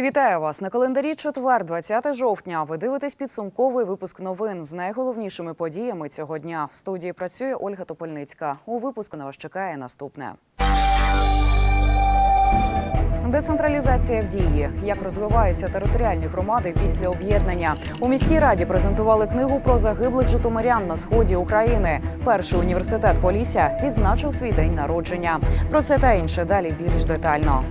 І вітаю вас на календарі четвер, 20 жовтня. Ви дивитесь підсумковий випуск новин з найголовнішими подіями цього дня. В студії працює Ольга Топольницька. У випуску на вас чекає наступне. Децентралізація в дії. Як розвиваються територіальні громади після об'єднання. У міській раді презентували книгу про загиблих житомирян на сході України. Перший університет Полісся відзначив свій день народження. Про це та інше далі більш детально.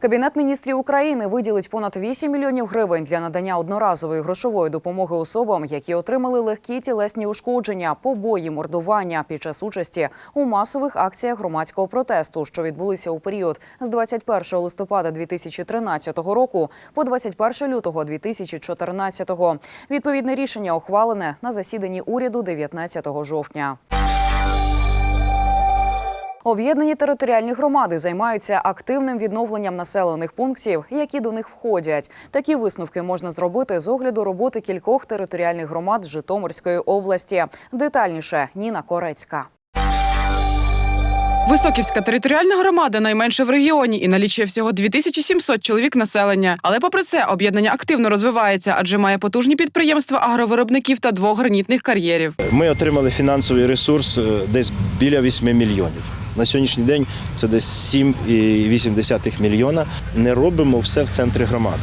Кабінет міністрів України виділить понад 8 мільйонів гривень для надання одноразової грошової допомоги особам, які отримали легкі тілесні ушкодження, побої, мордування під час участі у масових акціях громадського протесту, що відбулися у період з 21 листопада 2013 року по 21 лютого 2014. Відповідне рішення ухвалене на засіданні уряду 19 жовтня. Об'єднані територіальні громади займаються активним відновленням населених пунктів, які до них входять. Такі висновки можна зробити з огляду роботи кількох територіальних громад Житомирської області. Детальніше Ніна Корецька. Високівська територіальна громада найменша в регіоні і налічує всього 2700 чоловік населення. Але попри це об'єднання активно розвивається, адже має потужні підприємства агровиробників та двох гранітних кар'єрів. Ми отримали фінансовий ресурс е, десь біля 8 мільйонів. На сьогоднішній день це десь 7,8 мільйона. Не робимо все в центрі громади.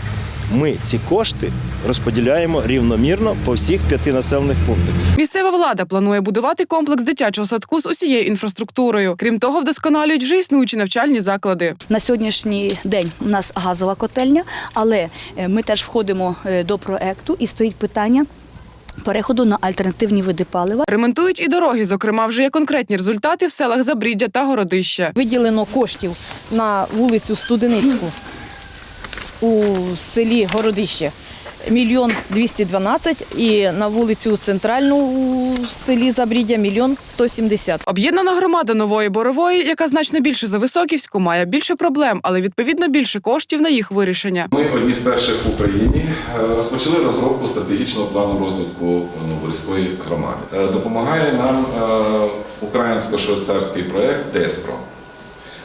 Ми ці кошти розподіляємо рівномірно по всіх п'яти населених пунктах. Місцева влада планує будувати комплекс дитячого садку з усією інфраструктурою. Крім того, вдосконалюють вже існуючі навчальні заклади. На сьогоднішній день у нас газова котельня, але е, ми теж входимо е, до проекту і стоїть питання. Переходу на альтернативні види палива. Ремонтують і дороги. Зокрема, вже є конкретні результати в селах Забріддя та Городище. Виділено коштів на вулицю Студеницьку у селі Городище. Мільйон 212 і на вулицю Центральну у селі Забріддя мільйон 170. Об'єднана громада нової борової, яка значно більше за Високівську, має більше проблем, але відповідно більше коштів на їх вирішення. Ми одні з перших в Україні е, розпочали розробку стратегічного плану розвитку Новорізької громади. Е, Допомагає нам е, українсько-швейцарський проект ДЕСПРО.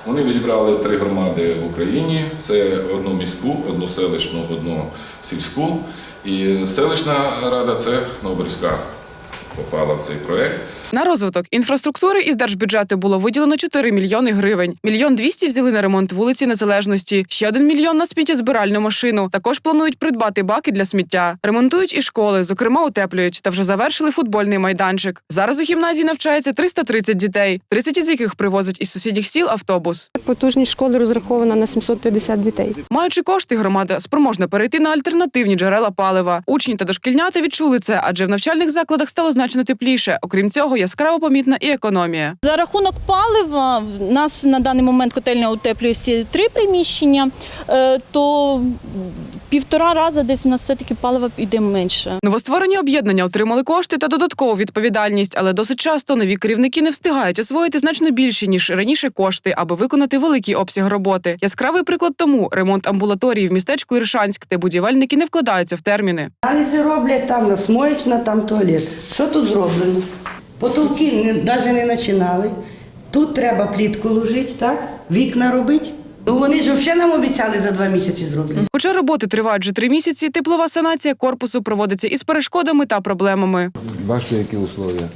Вони відібрали три громади в Україні: це одну міську, одну селищну, одну сільську. І селищна рада це Нобелівська попала в цей проект. На розвиток інфраструктури із держбюджету було виділено 4 мільйони гривень. Мільйон 200 взяли на ремонт вулиці Незалежності. Ще один мільйон на сміттєзбиральну машину. Також планують придбати баки для сміття. Ремонтують і школи, зокрема утеплюють, та вже завершили футбольний майданчик. Зараз у гімназії навчається 330 дітей, 30 із яких привозять із сусідніх сіл автобус. Потужність школи розрахована на 750 дітей. Маючи кошти, громада спроможна перейти на альтернативні джерела палива. Учні та дошкільнята відчули це, адже в навчальних закладах стало значно тепліше. Окрім цього, яскраво помітна і економія. За рахунок палива в нас на даний момент котельня утеплює всі три приміщення, е, то півтора рази десь у нас все-таки палива йде менше. Новостворені об'єднання отримали кошти та додаткову відповідальність, але досить часто нові керівники не встигають освоїти значно більші ніж раніше кошти, аби виконати великий обсяг роботи. Яскравий приклад тому ремонт амбулаторії в містечку Іршанськ, де будівельники не вкладаються в терміни. Аналізи роблять, там насмоєчна, там туалет. Що тут зроблено? Потолки навіть не починали. Тут треба плітку ложити, так? Вікна робити. Ну вони ж взагалі нам обіцяли за два місяці зроблять. Хоча роботи тривають вже три місяці, теплова санація корпусу проводиться із перешкодами та проблемами. Бачите, які условия.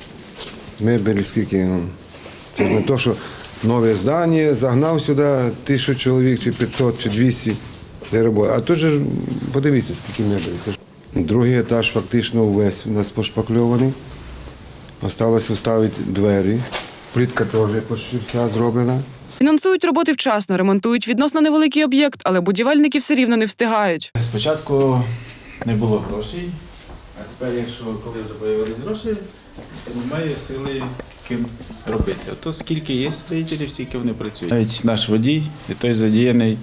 Мебелі скільки. ну, Це не то, що нове здання, загнав сюди тисячу чоловік, чи 500, чи 200 для роботи. А тут же подивіться, скільки мебелі. Другий етаж фактично увесь у нас пошпакльований. Осталось вставити двері. Плітка теж почти вся зроблена. Фінансують роботи вчасно, ремонтують відносно невеликий об'єкт, але будівельники все рівно не встигають. Спочатку не було грошей, а тепер, якщо коли вже появились гроші, то немає сили ким робити. А то скільки є строїтелів, стільки вони працюють. Навіть наш водій, і той задіяний,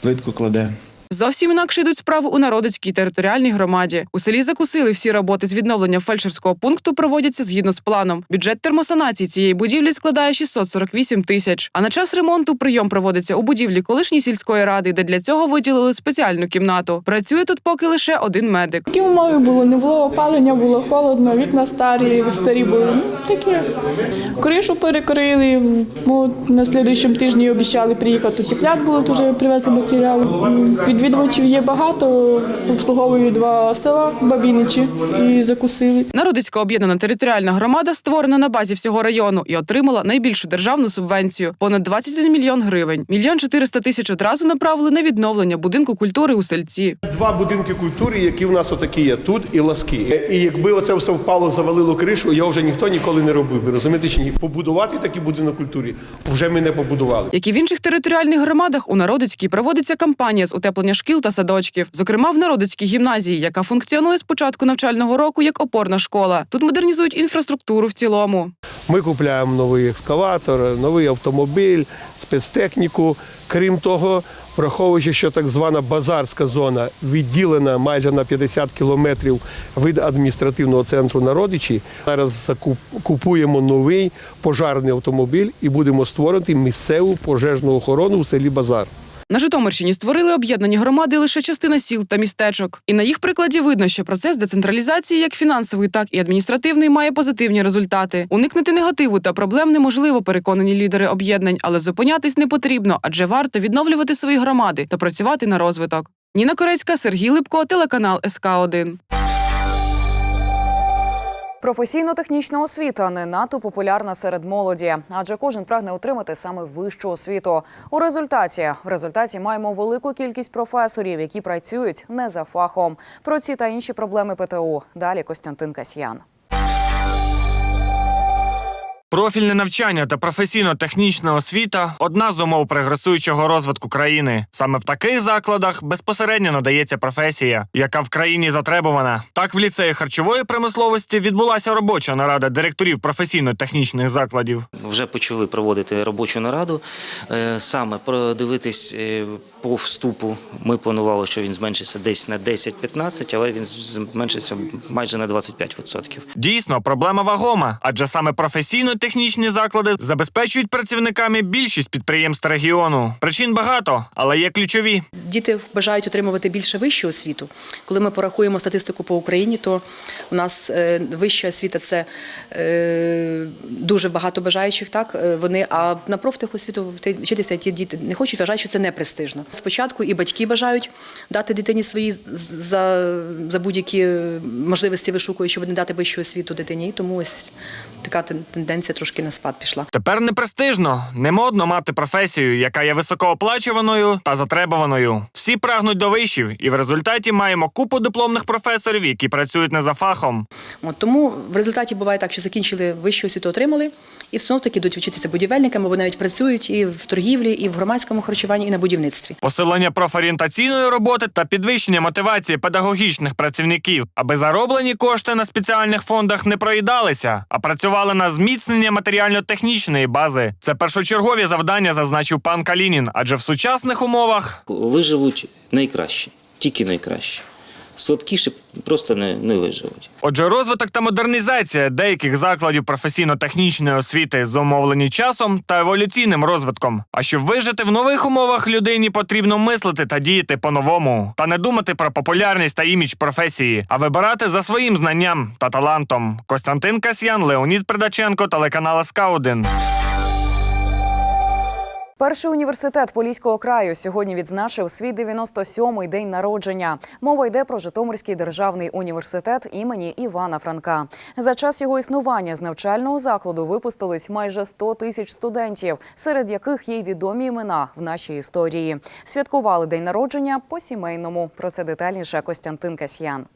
плитку кладе, Зовсім інакше йдуть справи у народицькій територіальній громаді. У селі закусили всі роботи з відновлення фельдшерського пункту проводяться згідно з планом. Бюджет термосанації цієї будівлі складає 648 тисяч. А на час ремонту прийом проводиться у будівлі колишньої сільської ради, де для цього виділили спеціальну кімнату. Працює тут поки лише один медик. Такі умови було, не було опалення, було холодно, вікна старі, старі були. Ну, такі. Кришу перекрили. Ну, на слідуючому тижні обіцяли приїхати. Тепляк було, вже привезли матеріали. Відвідувачів є багато, обслуговують два села Бабіничі і закусили. Народицька об'єднана територіальна громада створена на базі всього району і отримала найбільшу державну субвенцію понад 21 мільйон гривень. Мільйон 400 тисяч одразу направили на відновлення будинку культури у сельці. Два будинки культури, які в нас отакі є тут і ласки. І якби оце все впало, завалило кришу, його вже ніхто ніколи не робив. Ви розумієте чи ні? Побудувати такий будинок культури вже ми не побудували. Як і в інших територіальних громадах, у Народицькій проводиться кампанія з утеплення шкіл та садочків, зокрема в Народицькій гімназії, яка функціонує з початку навчального року як опорна школа. Тут модернізують інфраструктуру в цілому. Ми купляємо новий екскаватор, новий автомобіль, спецтехніку. Крім того, враховуючи, що так звана базарська зона відділена майже на 50 кілометрів від адміністративного центру Народичі, зараз купуємо новий пожарний автомобіль і будемо створити місцеву пожежну охорону в селі Базар. На Житомирщині створили об'єднані громади лише частина сіл та містечок. І на їх прикладі видно, що процес децентралізації, як фінансовий, так і адміністративний, має позитивні результати. Уникнути негативу та проблем неможливо, переконані лідери об'єднань, але зупинятись не потрібно, адже варто відновлювати свої громади та працювати на розвиток. Ніна Корецька, Сергій Липко, телеканал СК 1 Професійно-технічна освіта не надто популярна серед молоді, адже кожен прагне отримати саме вищу освіту. У результаті в результаті маємо велику кількість професорів, які працюють не за фахом. Про ці та інші проблеми ПТУ. Далі Костянтин Касьян. Профільне навчання та професійно-технічна освіта одна з умов прогресуючого розвитку країни. Саме в таких закладах безпосередньо надається професія, яка в країні затребувана. Так, в ліцеї харчової промисловості відбулася робоча нарада директорів професійно-технічних закладів. Вже почали проводити робочу нараду. Е, Саме продивитись е, по вступу. Ми планували, що він зменшиться десь на 10-15, але він зменшився майже на 25%. Дійсно, проблема вагома, адже саме професійно-технічні заклади забезпечують працівниками більшість підприємств регіону. Причин багато, але є ключові. Діти бажають отримувати більше вищу освіту. Коли ми порахуємо статистику по Україні, то у нас е, вища освіта це е, дуже багато бажаючих. Так Е, вони а на профтехосвіту вчитися ті діти не хочуть, вважають, що це не престижно. Спочатку і батьки бажають дати дитині свої за, за будь-які е, можливості вишукують, щоб не дати вищу освіту дитині. Тому ось така тенденція трошки на спад пішла. Тепер не престижно, не модно мати професію, яка є високооплачуваною та затребуваною. Всі прагнуть до вишів, і в результаті маємо купу дипломних професорів, які працюють не за фахом. От тому в результаті буває так, що закінчили вищу освіту, отримали, і знов таки йдуть вчитися будівельниками, або навіть працюють і в торгівлі, і в громадському харчуванні, і на будівництві. Посилення профорієнтаційної роботи та підвищення мотивації педагогічних працівників, аби зароблені кошти на спеціальних фондах не проїдалися, а працювали на зміцнення матеріально-технічної бази. Це першочергові завдання, зазначив пан Калінін. Адже в сучасних умовах Виживуть найкращі, тільки найкращі. Слабкіші просто не, не виживуть. Отже, розвиток та модернізація деяких закладів професійно-технічної освіти зумовлені часом та еволюційним розвитком. А щоб вижити в нових умовах, людині потрібно мислити та діяти по-новому, та не думати про популярність та імідж професії, а вибирати за своїм знанням та талантом. Костянтин Касьян, Леонід Придаченко, телеканал СК 1 Перший університет Поліського краю сьогодні відзначив свій 97-й день народження. Мова йде про Житомирський державний університет імені Івана Франка. За час його існування з навчального закладу випустились майже 100 тисяч студентів, серед яких є й відомі імена в нашій історії. Святкували день народження по сімейному. Про це детальніше Костянтин Касьян.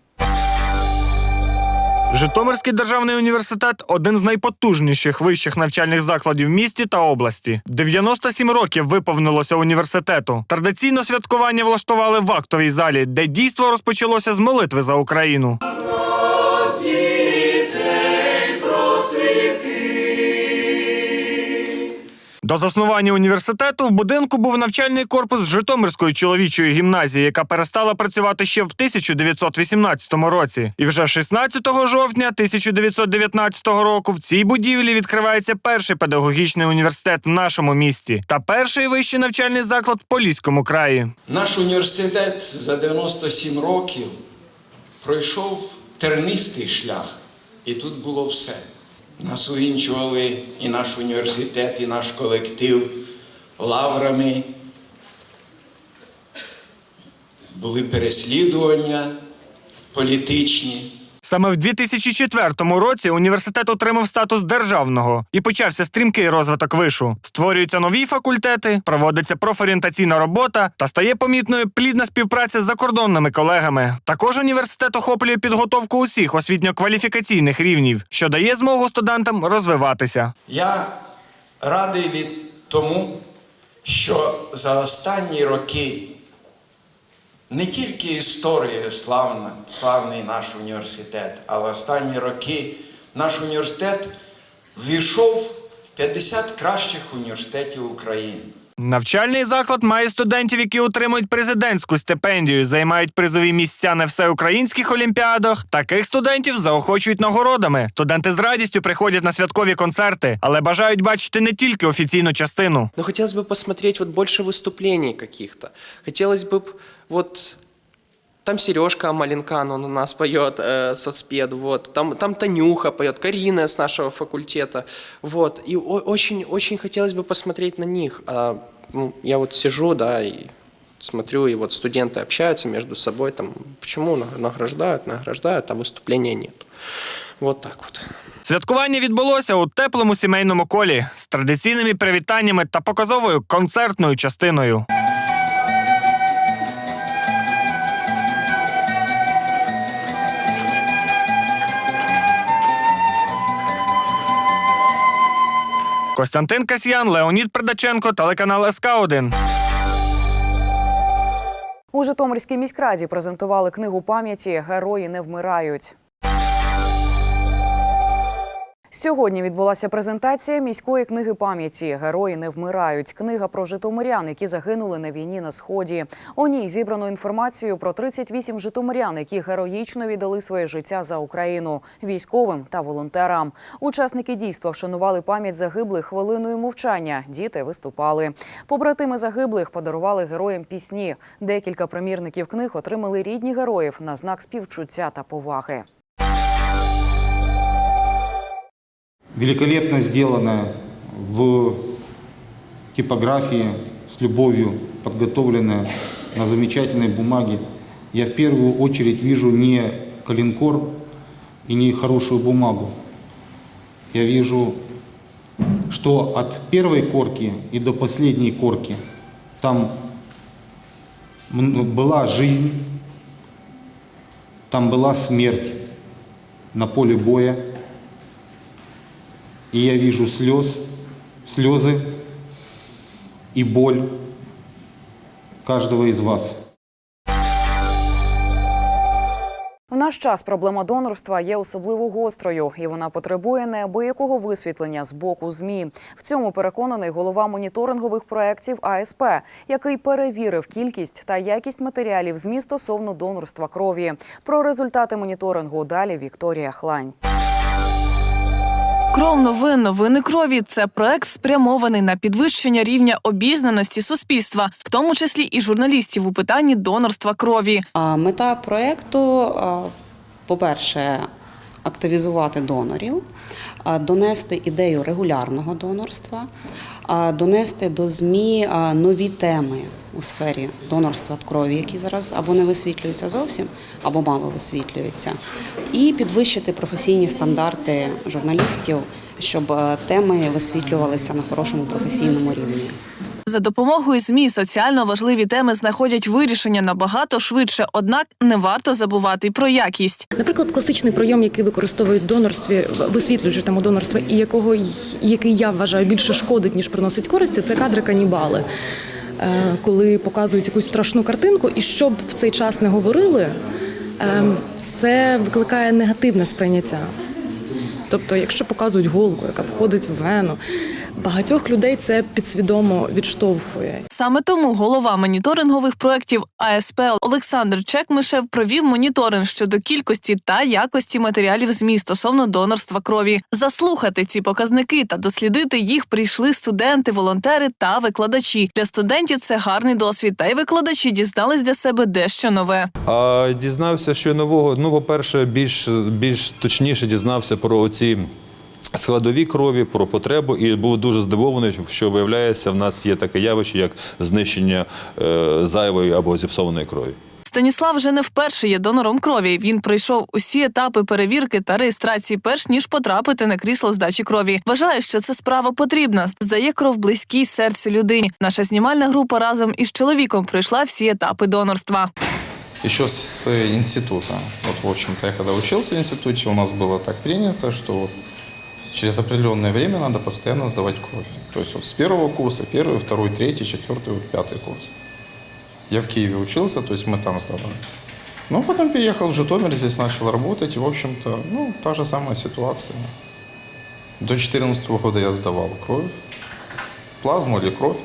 Житомирський державний університет один з найпотужніших вищих навчальних закладів в місті та області. 97 років виповнилося університету. Традиційно святкування влаштували в актовій залі, де дійство розпочалося з молитви за Україну. До заснування університету в будинку був навчальний корпус Житомирської чоловічої гімназії, яка перестала працювати ще в 1918 році. І вже 16 жовтня 1919 року в цій будівлі відкривається перший педагогічний університет в нашому місті та перший вищий навчальний заклад в Поліському краї. Наш університет за 97 років пройшов тернистий шлях, і тут було все. Нас увінчували і наш університет, і наш колектив лаврами. Були переслідування політичні. Саме в 2004 році університет отримав статус державного і почався стрімкий розвиток вишу. Створюються нові факультети, проводиться профорієнтаційна робота та стає помітною плідна співпраця з закордонними колегами. Також університет охоплює підготовку усіх освітньо-кваліфікаційних рівнів, що дає змогу студентам розвиватися. Я радий від тому, що за останні роки не тільки історія славна, славний наш університет, але останні роки наш університет ввійшов в 50 кращих університетів України. Навчальний заклад має студентів, які отримують президентську стипендію, займають призові місця на всеукраїнських олімпіадах. Таких студентів заохочують нагородами. Студенти з радістю приходять на святкові концерти, але бажають бачити не тільки офіційну частину. Но хотелось бы посмотреть вот больше выступлений каких-то. Хотелось бы б- вот там Сережка Маленкан, он у нас поет э, соцпед, вот. Там, там Танюха поет, Карина с нашего факультета, вот. И о- очень, очень хотелось бы посмотреть на них. А, ну, я вот сижу, да, и смотрю, и вот студенты общаются между собой, там, почему на- награждают, награждают, а выступления нет. Вот так вот. Святкування відбулося у теплому сімейному колі з традиційними привітаннями та показовою концертною частиною. Костянтин Касьян, Леонід Придаченко, телеканал СК 1 У Житомирській міськраді презентували книгу пам'яті Герої не вмирають. Сьогодні відбулася презентація міської книги пам'яті Герої не вмирають. Книга про житомирян, які загинули на війні на сході. У ній зібрано інформацію про 38 житомирян, які героїчно віддали своє життя за Україну військовим та волонтерам. Учасники дійства вшанували пам'ять загиблих хвилиною мовчання. Діти виступали. Побратими загиблих подарували героям пісні. Декілька примірників книг отримали рідні героїв на знак співчуття та поваги. Великолепно сделано в типографии, с любовью подготовлено на замечательной бумаге. Я в первую очередь вижу не коленкор и не хорошую бумагу. Я вижу, что от первой корки и до последней корки там была жизнь, там была смерть на поле боя. И я вижу слез, слезы и боль каждого из вас. В наш час проблема донорства є особливо гострою, і вона потребує неабиякого висвітлення з боку змі. В цьому переконаний голова моніторингових проєктів АСП, який перевірив кількість та якість матеріалів ЗМІ стосовно донорства крові. Про результати моніторингу далі Вікторія Хлань. Кров новин, новини крові це проект спрямований на підвищення рівня обізнаності суспільства, в тому числі і журналістів у питанні донорства крові. А Мета проекту, по-перше, активізувати донорів, донести ідею регулярного донорства, донести до ЗМІ нові теми у сфері донорства крові, які зараз або не висвітлюються зовсім, або мало висвітлюються, і підвищити професійні стандарти журналістів, щоб теми висвітлювалися на хорошому професійному рівні. За допомогою ЗМІ соціально важливі теми знаходять вирішення набагато швидше, однак не варто забувати про якість. Наприклад, класичний прийом, який використовують донорстві, висвітлюючи тему донорства, і якого який я вважаю більше шкодить ніж приносить користі, це кадри канібали. Е, Коли показують якусь страшну картинку, і щоб в цей час не говорили, е, це викликає негативне сприйняття. Тобто, якщо показують голку, яка входить в вену, багатьох людей це підсвідомо відштовхує. Саме тому голова моніторингових проєктів АСП Олександр Чекмишев провів моніторинг щодо кількості та якості матеріалів ЗМІ стосовно донорства крові. Заслухати ці показники та дослідити їх прийшли студенти, волонтери та викладачі. Для студентів це гарний досвід, та й викладачі дізнались для себе дещо нове. А дізнався, що нового, ну, по-перше, більш, більш точніше дізнався про ці складові крові, про потребу, і був дуже здивований, що виявляється, в нас є таке явище, як знищення е, зайвої або зіпсованої крові. Станіслав вже не вперше є донором крові. Він пройшов усі етапи перевірки та реєстрації, перш ніж потрапити на крісло здачі крові. Вважає, що це справа потрібна. Здає кров близькій серцю людині. Наша знімальна група разом із чоловіком пройшла всі етапи донорства. Еще с института. Вот, в общем-то, я когда учился в институте, у нас было так принято, что вот через определенное время надо постоянно сдавать кровь. То есть вот с первого курса, первый, второй, третий, четвертый, вот пятый курс. Я в Киеве учился, то есть мы там сдавали. Ну, потом переехал в Житомир, здесь начал работать, и, в общем-то, ну, та же самая ситуация. До 2014 года я сдавал кровь, плазму или кровь.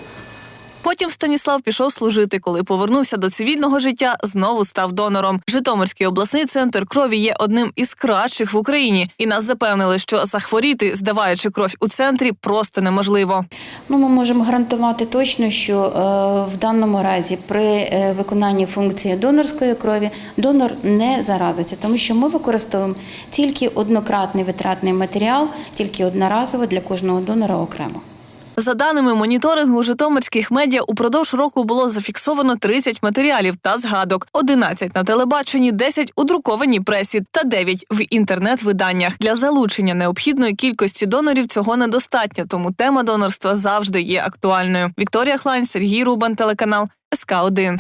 Потім Станіслав пішов служити. Коли повернувся до цивільного життя, знову став донором. Житомирський обласний центр крові є одним із кращих в Україні, і нас запевнили, що захворіти, здаваючи кров у центрі, просто неможливо. Ну, ми можемо гарантувати точно, що е, в даному разі при е, виконанні функції донорської крові донор не заразиться, тому що ми використовуємо тільки однократний витратний матеріал, тільки одноразово для кожного донора окремо. За даними моніторингу житомирських медіа, упродовж року було зафіксовано 30 матеріалів та згадок: 11 на телебаченні, 10 у друкованій пресі та 9 в інтернет-виданнях. Для залучення необхідної кількості донорів цього недостатньо, тому тема донорства завжди є актуальною. Вікторія Хлань, Сергій Рубан, телеканал СК 1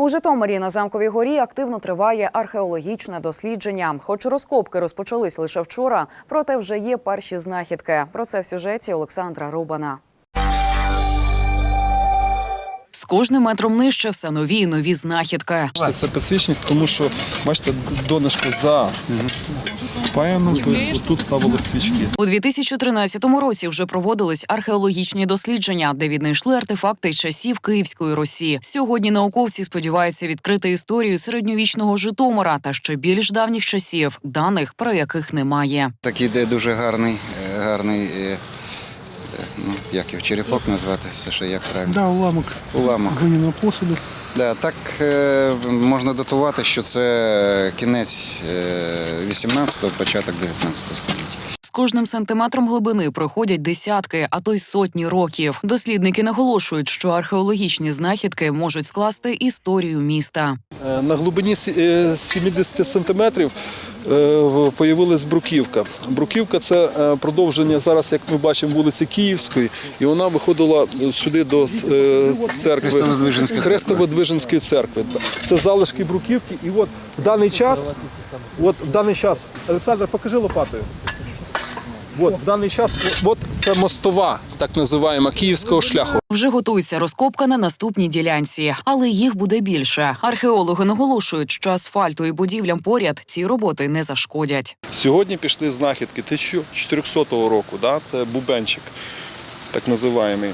У Житомирі на замковій горі активно триває археологічне дослідження. Хоч розкопки розпочались лише вчора, проте вже є перші знахідки. Про це в сюжеті Олександра Рубана. З кожним метром нижче все нові і нові знахідки. Це підсвічник, тому що бачите, донышко за паяно, тобто тут ставили свічки. У 2013 році вже проводились археологічні дослідження, де віднайшли артефакти часів Київської Русі. Сьогодні науковці сподіваються відкрити історію середньовічного Житомира та ще більш давніх часів, даних про яких немає. Такий де дуже гарний, е, гарний, е, е, ну, як його черепок назвати, все ще як правильно. Да, уламок. Уламок. Глиняного посуду. Да, так е, можна датувати, що це кінець 18-го, початок 19 століття. З кожним сантиметром глибини проходять десятки, а то й сотні років. Дослідники наголошують, що археологічні знахідки можуть скласти історію міста. Е, На глибині е, 70 сантиметрів е, появилась бруківка. Бруківка це е, продовження зараз, як ми бачимо, вулиці Київської, і вона виходила сюди до е, церкви. Хрестово-Движенської церкви. Це залишки бруківки. І от в даний час, от в даний час, Олександр, покажи лопатою. От в даний час, от це мостова, так називаємо київського шляху. Вже готується розкопка на наступній ділянці, але їх буде більше. Археологи наголошують, що асфальту і будівлям поряд ці роботи не зашкодять. Сьогодні пішли знахідки 1400 року, да? це бубенчик, так називаємо.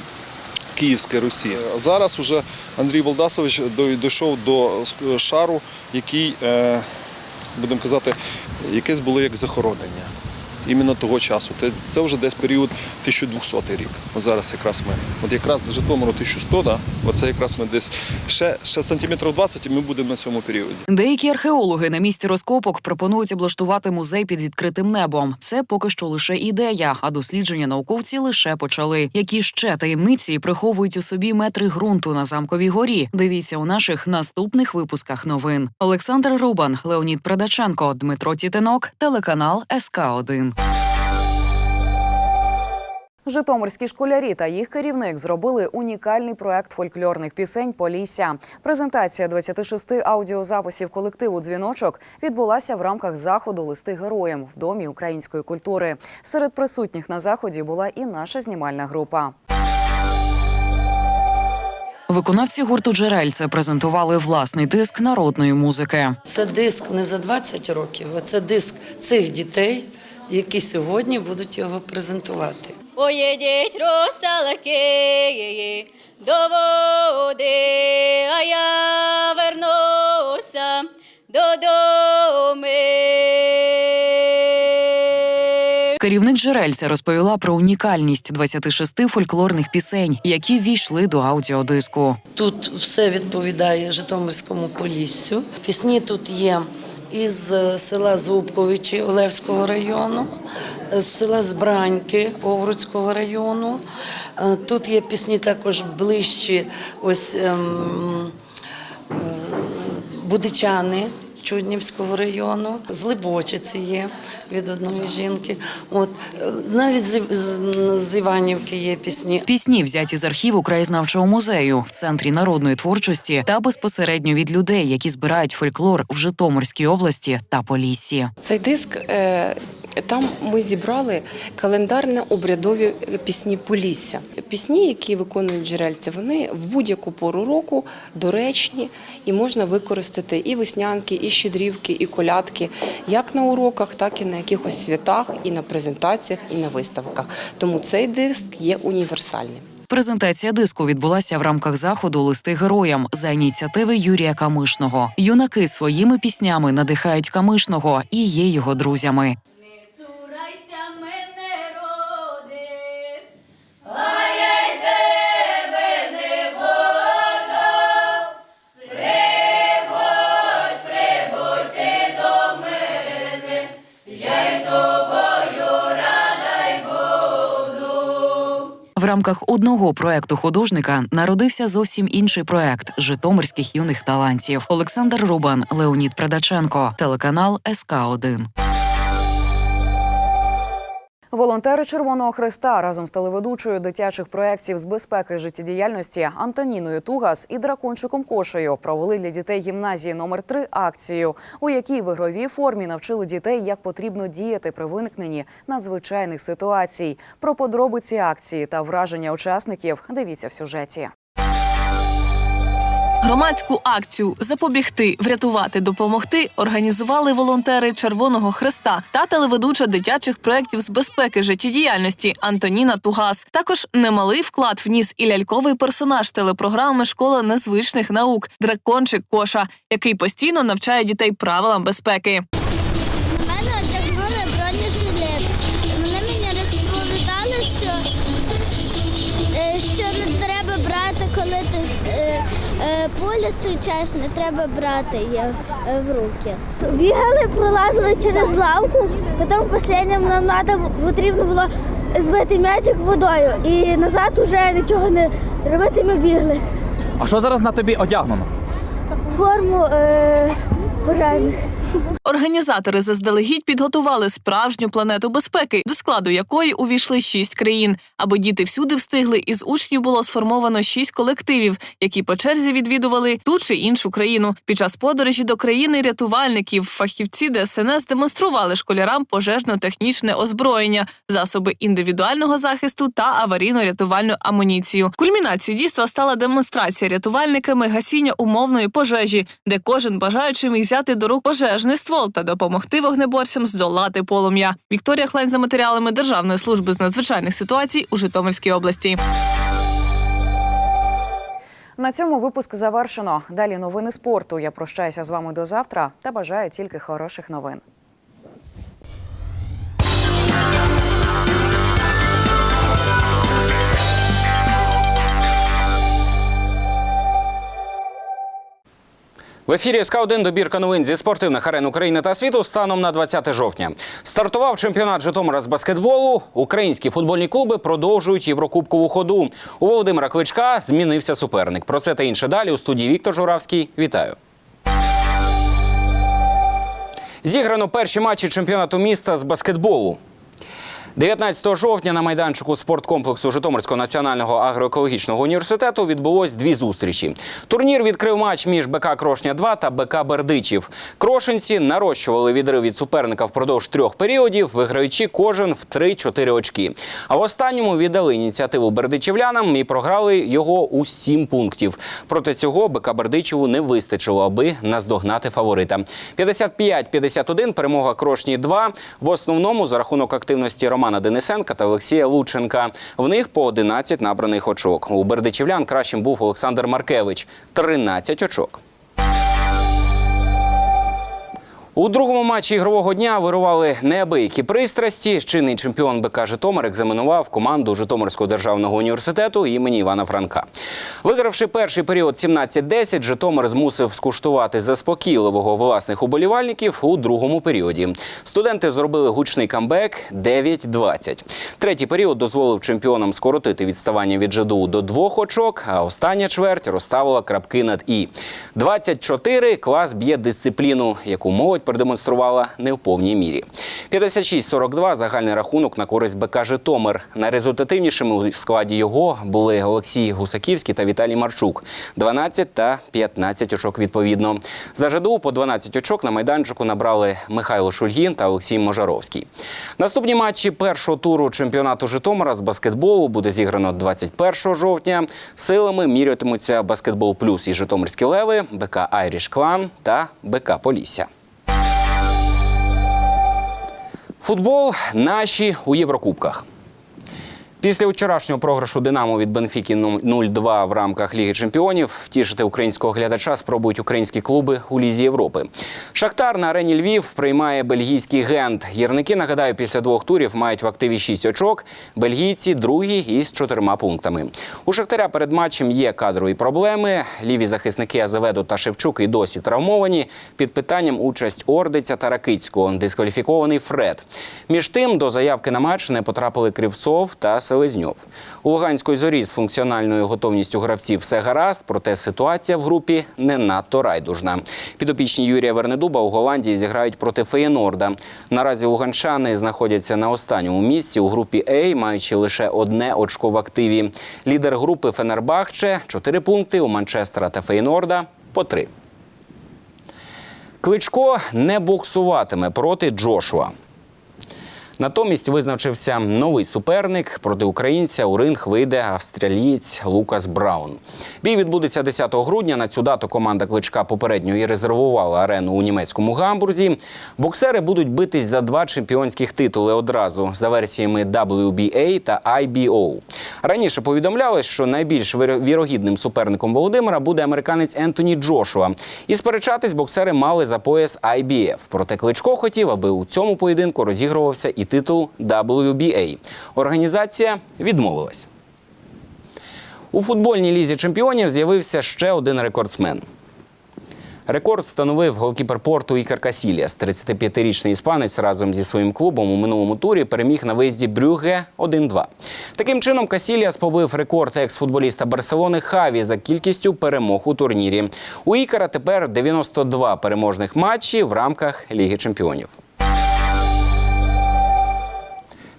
Київської Русі. Зараз вже Андрій Волдасович дійшов до шару, який, е, будемо казати, якесь було як захоронення. Іменно того часу. Це вже десь період 1200 рік. От зараз якраз ми. От якраз Житомиру 1100, да? оце якраз ми десь ще, ще сантиметрів 20 і ми будемо на цьому періоді. Деякі археологи на місці розкопок пропонують облаштувати музей під відкритим небом. Це поки що лише ідея, а дослідження науковці лише почали. Які ще таємниці приховують у собі метри ґрунту на замковій горі? Дивіться у наших наступних випусках новин. Олександр Рубан, Леонід Предаченко, Дмитро Тітинок, телеканал СК 1 Житомирські школярі та їх керівник зробили унікальний проект фольклорних пісень Полісся. Презентація 26 аудіозаписів колективу Дзвіночок відбулася в рамках заходу Листи героям в домі української культури. Серед присутніх на заході була і наша знімальна група. Виконавці гурту Джерельце презентували власний диск народної музики. Це диск не за 20 років, а це диск цих дітей, які сьогодні будуть його презентувати. Поїдіть русалки до води, а я вернуся додому. Керівник джерельця розповіла про унікальність 26 фольклорних пісень, які ввійшли до аудіодиску. Тут все відповідає Житомирському поліссю. Пісні тут є із е, села Зубковичі Олевського району, з села Збраньки Овруцького району. Е, Тут є пісні також ближчі, ось ем, е, Будичани. Чуднівського району, з Либочиці є від одної жінки. От е, навіть з, з, з Іванівки є пісні. Пісні взяті з архіву краєзнавчого музею в центрі народної творчості та безпосередньо від людей, які збирають фольклор в Житомирській області та Поліссі. Цей диск е, там ми зібрали календарно-обрядові пісні Полісся. Пісні, які виконують джерельці, вони в будь-яку пору року доречні і можна використати і веснянки, і щедрівки, і колядки, як на уроках, так і на якихось святах, і на презентаціях, і на виставках. Тому цей диск є універсальним. Презентація диску відбулася в рамках заходу Листи героям за ініціативи Юрія Камишного. Юнаки своїми піснями надихають Камишного і є його друзями. Рамках одного проекту художника народився зовсім інший проект Житомирських юних талантів. Олександр Рубан, Леонід Предаченко, телеканал СК 1 Волонтери Червоного Христа разом з телеведучою дитячих проєктів з безпеки життєдіяльності Антоніною Тугас і дракончиком Кошею провели для дітей гімназії номер 3 акцію, у якій в ігровій формі навчили дітей, як потрібно діяти при виникненні надзвичайних ситуацій. Про подробиці акції та враження учасників дивіться в сюжеті. Громадську акцію Запобігти, врятувати, допомогти організували волонтери Червоного Хреста та телеведуча дитячих проєктів з безпеки життєдіяльності Антоніна Тугас. Також немалий вклад вніс і ляльковий персонаж телепрограми Школа незвичних наук Дракончик Коша, який постійно навчає дітей правилам безпеки. Е, пулю зустрічаєш, не треба брати їх е, в руки. Бігали, пролазили через лавку, потім останнім нам надо, потрібно було збити м'ячик водою. І назад уже нічого не робити, ми бігли. А що зараз на тобі одягнено? Форму е, пожежних. Організатори заздалегідь підготували справжню планету безпеки, до складу якої увійшли шість країн. Аби діти всюди встигли, із учнів було сформовано шість колективів, які по черзі відвідували ту чи іншу країну. Під час подорожі до країни рятувальників фахівці ДСНС демонстрували школярам пожежно-технічне озброєння, засоби індивідуального захисту та аварійно-рятувальну амуніцію. Кульмінацією дійства стала демонстрація рятувальниками гасіння умовної пожежі, де кожен бажаючий міг взяти до рук пожежний ствол та допомогти вогнеборцям здолати полум'я. Вікторія Хлань за матеріалами Державної служби з надзвичайних ситуацій у Житомирській області. На цьому випуск завершено. Далі новини спорту. Я прощаюся з вами до завтра та бажаю тільки хороших новин. В ефірі СК 1 добірка новин зі спортивних арен України та світу станом на 20 жовтня. Стартував чемпіонат Житомира з баскетболу. Українські футбольні клуби продовжують єврокубкову ходу. У Володимира Кличка змінився суперник. Про це та інше далі у студії Віктор Журавський. Вітаю. Зіграно перші матчі чемпіонату міста з баскетболу. 19 жовтня на майданчику спорткомплексу Житомирського національного агроекологічного університету відбулось дві зустрічі. Турнір відкрив матч між БК Крошня 2 та БК Бердичів. Крошинці нарощували відрив від суперника впродовж трьох періодів, виграючи кожен в 3-4 очки. А в останньому віддали ініціативу бердичівлянам і програли його у 7 пунктів. Проти цього БК Бердичеву не вистачило, аби наздогнати фаворита. 55-51 перемога Крошні 2 в основному за рахунок активності Романа Денисенка та Олексія Лученка. В них по 11 набраних очок. У бердичівлян кращим був Олександр Маркевич 13 очок. У другому матчі ігрового дня вирували неабиякі пристрасті. Чинний чемпіон БК Житомир екзаменував команду Житомирського державного університету імені Івана Франка. Вигравши перший період 17-10, Житомир змусив скуштувати заспокійливого власних уболівальників у другому періоді. Студенти зробили гучний камбек 9-20. Третій період дозволив чемпіонам скоротити відставання від ЖДУ до двох очок, а остання чверть розставила крапки над і. 24 клас б'є дисципліну, яку молодь продемонструвала не в повній мірі. 56-42 загальний рахунок на користь БК Житомир. Найрезультативнішими у складі його були Олексій Гусаківський та Віталій Марчук. 12 та 15 очок відповідно. За ЖДУ по 12 очок на майданчику набрали Михайло Шульгін та Олексій Можаровський. Наступні матчі першого туру чемпіонату Житомира з баскетболу буде зіграно 21 жовтня. Силами мірятимуться баскетбол плюс і Житомирські леви, БК Айріш Клан та БК Полісся. Футбол наші у Єврокубках. Після вчорашнього програшу Динамо від Бенфіки 0-2 в рамках Ліги Чемпіонів втішити українського глядача спробують українські клуби у Лізі Європи. Шахтар на арені Львів приймає бельгійський гент. Гірники, нагадаю, після двох турів мають в активі 6 очок. Бельгійці другі із чотирма пунктами. У Шахтаря перед матчем є кадрові проблеми. Ліві захисники Азеведу та Шевчук і досі травмовані. Під питанням участь Ордиця та Ракицького. Дискваліфікований Фред. Між тим до заявки на матч не потрапили Кривцов та Селезньов. У Луганської зорі з функціональною готовністю гравців все гаразд, проте ситуація в групі не надто райдужна. Підопічні Юрія Вернедуба у Голландії зіграють проти Феєнорда. Наразі луганчани знаходяться на останньому місці у групі А, маючи лише одне очко в активі. Лідер групи Фенербахче – 4 пункти, у Манчестера та Феєнорда – по 3. Кличко не боксуватиме проти Джошуа. Натомість визначився новий суперник проти українця. У ринг вийде австралієць Лукас Браун. Бій відбудеться 10 грудня. На цю дату команда кличка попередньо і резервувала арену у німецькому гамбурзі. Боксери будуть битись за два чемпіонських титули одразу за версіями WBA та IBO. Раніше повідомлялось, що найбільш вірогідним суперником Володимира буде американець Ентоні Джошуа. І сперечатись боксери мали за пояс IBF. Проте Кличко хотів, аби у цьому поєдинку розігрувався і титул WBA. Організація відмовилась. У футбольній лізі чемпіонів з'явився ще один рекордсмен. Рекорд встановив голкіпер порту Ікар Касіліас. 35-річний іспанець разом зі своїм клубом у минулому турі переміг на виїзді Брюге 1-2. Таким чином, Касіліас побив рекорд екс-футболіста Барселони Хаві за кількістю перемог у турнірі. У Ікара тепер 92 переможних матчі в рамках Ліги Чемпіонів.